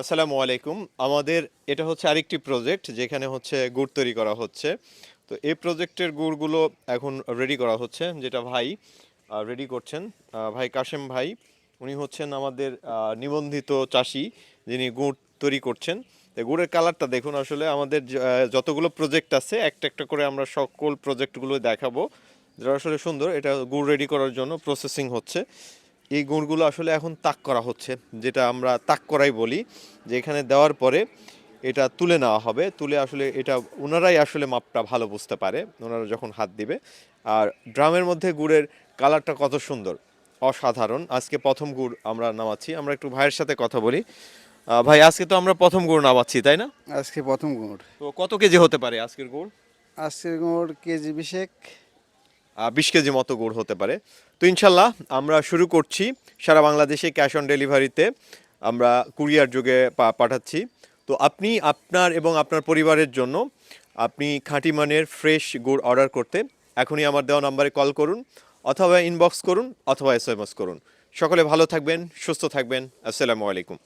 আসসালামু আলাইকুম। আমাদের এটা হচ্ছে আরেকটি প্রজেক্ট যেখানে হচ্ছে গুড় তৈরি করা হচ্ছে। তো এই প্রজেক্টের গুড়গুলো এখন রেডি করা হচ্ছে, যেটা ভাই রেডি করছেন। ভাই কাশেম ভাই, উনি হচ্ছেন আমাদের নিবন্ধিত চাষি যিনি গুড় তৈরি করছেন। তো গুড়ের কালারটা দেখুন আসলে আমাদের যতগুলো প্রজেক্ট আছে, একটা একটা করে আমরা সকল প্রজেক্টগুলো দেখাবো। যেটা আসলে সুন্দর, এটা গুড় রেডি করার জন্য প্রসেসিং হচ্ছে। এই গুড়গুলো আসলে এখন তাক করা হচ্ছে যেটা আমরা তাক করাই বলি যে এখানে দেওয়ার পরে এটা তুলে নেওয়া হবে তুলে আসলে এটা ওনারাই আসলে মাপটা ভালো বুঝতে পারে ওনারা যখন হাত দিবে। আর ড্রামের মধ্যে গুড়ের কালারটা কত সুন্দর অসাধারণ। আজকে প্রথম গুড় আমরা নামাচ্ছি আমরা একটু ভাইয়ের সাথে কথা বলি। ভাই আজকে তো আমরা প্রথম গুড় নামাচ্ছি তাই না? আজকে প্রথম গুড়। তো কত কেজি হতে পারে আজকের গুড়? আজকের গুড় কেজি বিশেক বিশ কেজি মতো গুড় হতে পারে। তো ইনশাল্লাহ আমরা শুরু করছি। সারা বাংলাদেশে ক্যাশ অন ডেলিভারিতে আমরা কুরিয়ার যুগে পাঠাচ্ছি। তো আপনি আপনার এবং আপনার পরিবারের জন্য আপনি খাঁটি মানের ফ্রেশ গুড় অর্ডার করতে এখনই আমার দেওয়া নাম্বারে কল করুন অথবা ইনবক্স করুন অথবা এস করুন। সকলে ভালো থাকবেন, সুস্থ থাকবেন। আসসালামু আলাইকুম।